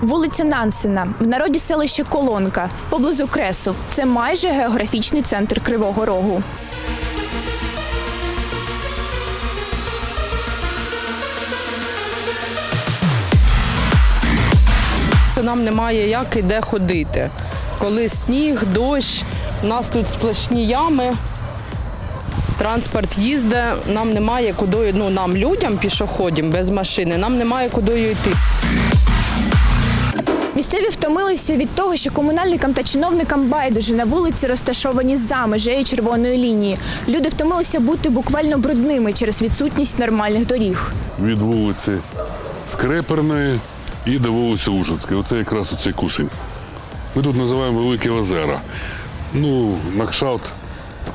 Вулиця Нансена, в народі селище Колонка, поблизу Кресу. Це майже географічний центр Кривого Рогу. Нам немає як і де ходити. Коли сніг, дощ, у нас тут сплошні ями, транспорт їздить, нам немає куди, ну нам людям, пішоходам без машини, нам немає куди йти. Місцеві втомилися від того, що комунальникам та чиновникам байдуже на вулиці розташовані за межею червоної лінії. Люди втомилися бути буквально брудними через відсутність нормальних доріг. від вулиці Скреперної і до вулиці Ужинської. Оце якраз оцей кусень. Ми тут називаємо Великі озера. Ну, на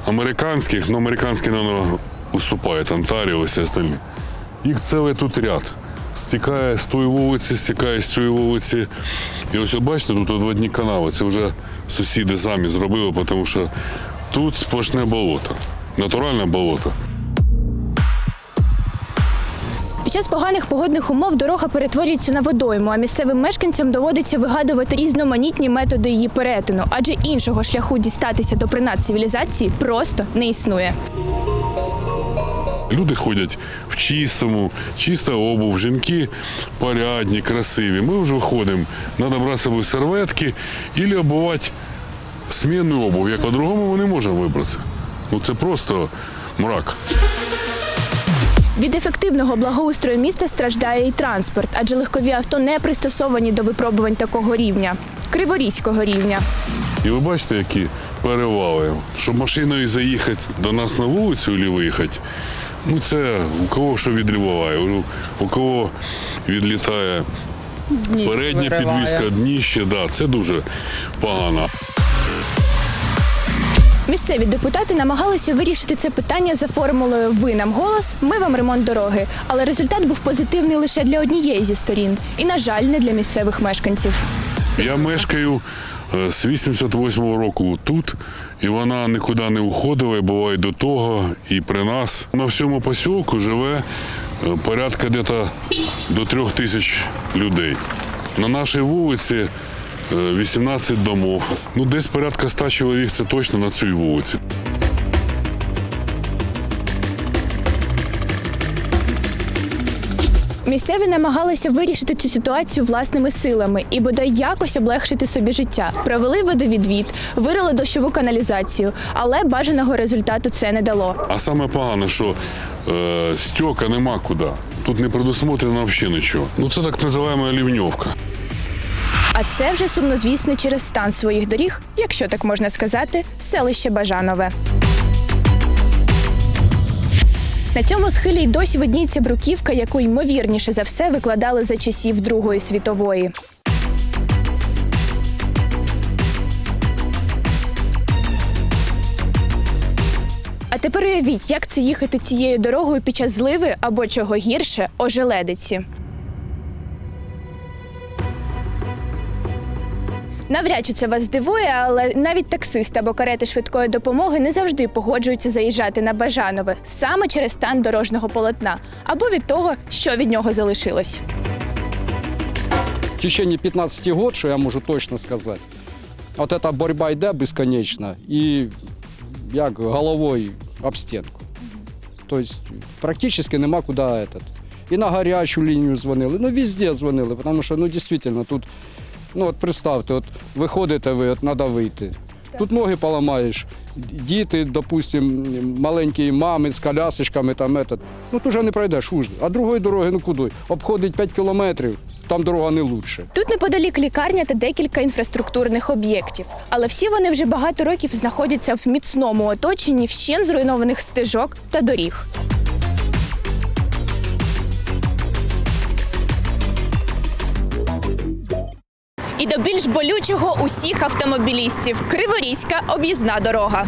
американських, але американські, мабуть, уступають, Онтаріо і всі остальні. Їх цілий тут ряд. Стікає з тої вулиці, стікає з цієї вулиці. І ось бачите, тут два дні канави. Це вже сусіди самі зробили, тому що тут сплошне болото. Натуральне болото. Під час поганих погодних умов дорога перетворюється на водойму, а місцевим мешканцям доводиться вигадувати різноманітні методи її перетину, адже іншого шляху дістатися до принад цивілізації просто не існує. Люди ходять в чистому, чиста обув, жінки порядні, красиві. Ми вже виходимо, треба брати з собою серветки або обувати змінну обув. Як по-другому ми не можемо вибратися. Ну це просто мрак. Від ефективного благоустрою міста страждає і транспорт, адже легкові авто не пристосовані до випробувань такого рівня криворізького рівня. І ви бачите, які перевали. Щоб машиною заїхати до нас на вулицю або виїхати, ну це у кого що відриває, у, у кого відлітає Дні передня вириває. підвіска, дніще, да, це дуже погано. Місцеві депутати намагалися вирішити це питання за формулою Ви нам голос, ми вам ремонт дороги. Але результат був позитивний лише для однієї зі сторін, і, на жаль, не для місцевих мешканців. Я мешкаю з 88-го року тут, і вона нікуди не уходила, і буває до того, і при нас. На всьому посілку живе е, порядка десь до трьох тисяч людей. На нашій вулиці е, 18 домов. Ну, десь порядка 100 чоловік це точно на цій вулиці. Місцеві намагалися вирішити цю ситуацію власними силами і бодай якось облегшити собі життя. Провели водовідвід, вирили дощову каналізацію, але бажаного результату це не дало. А саме погане, що е, стьока нема куди. Тут не предусмотрено взагалі нічого. Ну це так називаємо лівньовка. А це вже сумнозвісне через стан своїх доріг, якщо так можна сказати, селище Бажанове. На цьому схилі й досі видніється бруківка, яку ймовірніше за все викладали за часів Другої світової. А тепер уявіть, як це їхати цією дорогою під час зливи або чого гірше ожеледиці. Навряд чи це вас здивує, але навіть таксисти або карети швидкої допомоги не завжди погоджуються заїжджати на Бажанове саме через стан дорожнього полотна або від того, що від нього залишилось. в течение 15 год, що я можу точно сказати, от эта боротьба йде безконечно і як головою об стінку. Тобто практично нема куди. І на гарячу лінію дзвонили, ну везде дзвонили, тому що ну дійсно тут, ну от представте, от виходите ви, от треба вийти. Тут ноги поламаєш, діти, допустим, маленькі мами з колясочками, там этот, ну тут вже не пройдеш, уж. а другої дороги, ну куди? Обходить 5 кілометрів, там дорога не лучше. Тут неподалік лікарня та декілька інфраструктурних об'єктів, але всі вони вже багато років знаходяться в міцному оточенні вщен зруйнованих стежок та доріг. І до більш болючого усіх автомобілістів Криворізька об'їзна дорога.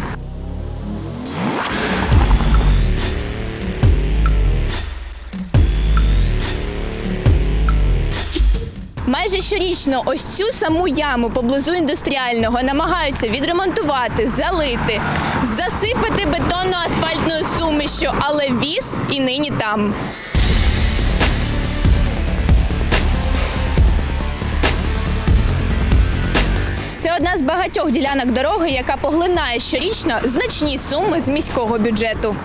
Майже щорічно ось цю саму яму поблизу індустріального намагаються відремонтувати, залити, засипати бетонно-асфальтною сумішю, але віз і нині там. Одна з багатьох ділянок дороги, яка поглинає щорічно значні суми з міського бюджету.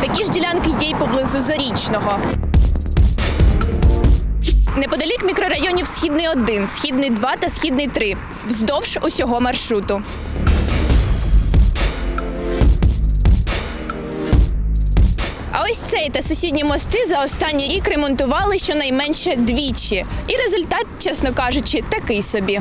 Такі ж ділянки є й поблизу Зарічного. Неподалік мікрорайонів Східний 1, Східний 2 та Східний 3 вздовж усього маршруту. Ось цей та сусідні мости за останній рік ремонтували щонайменше двічі. І результат, чесно кажучи, такий собі.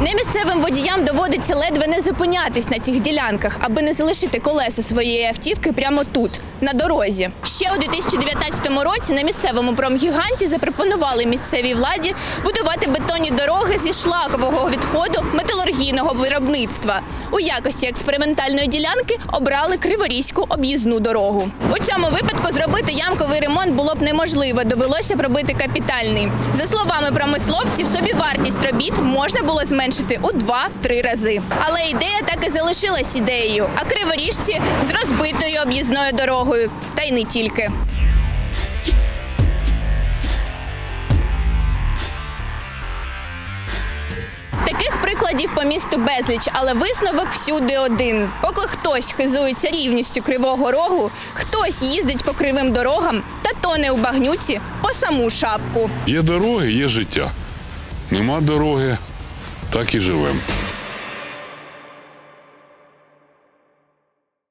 Немісцевим водіям доводиться ледве не зупинятись на цих ділянках, аби не залишити колеса своєї автівки прямо тут, на дорозі. Ще у 2019 році на місцевому промгіганті запропонували місцевій владі будувати бетонні дороги зі шлакового відходу металургійного виробництва. У якості експериментальної ділянки обрали Криворізьку об'їзну дорогу. У цьому випадку зробити ямковий ремонт було б неможливо. Довелося б робити капітальний. За словами промисловців, собівартість робіт можна було зменшити у 2-3 рази. Але ідея так і залишилась ідеєю. А криворіжці з розбитою об'їзною дорогою. Та й не тільки. Таких прикладів по місту безліч, але висновок всюди один. Поки хтось хизується рівністю кривого рогу, хтось їздить по кривим дорогам та тоне у багнюці по саму шапку. Є дороги, є життя. Нема дороги, так і живемо.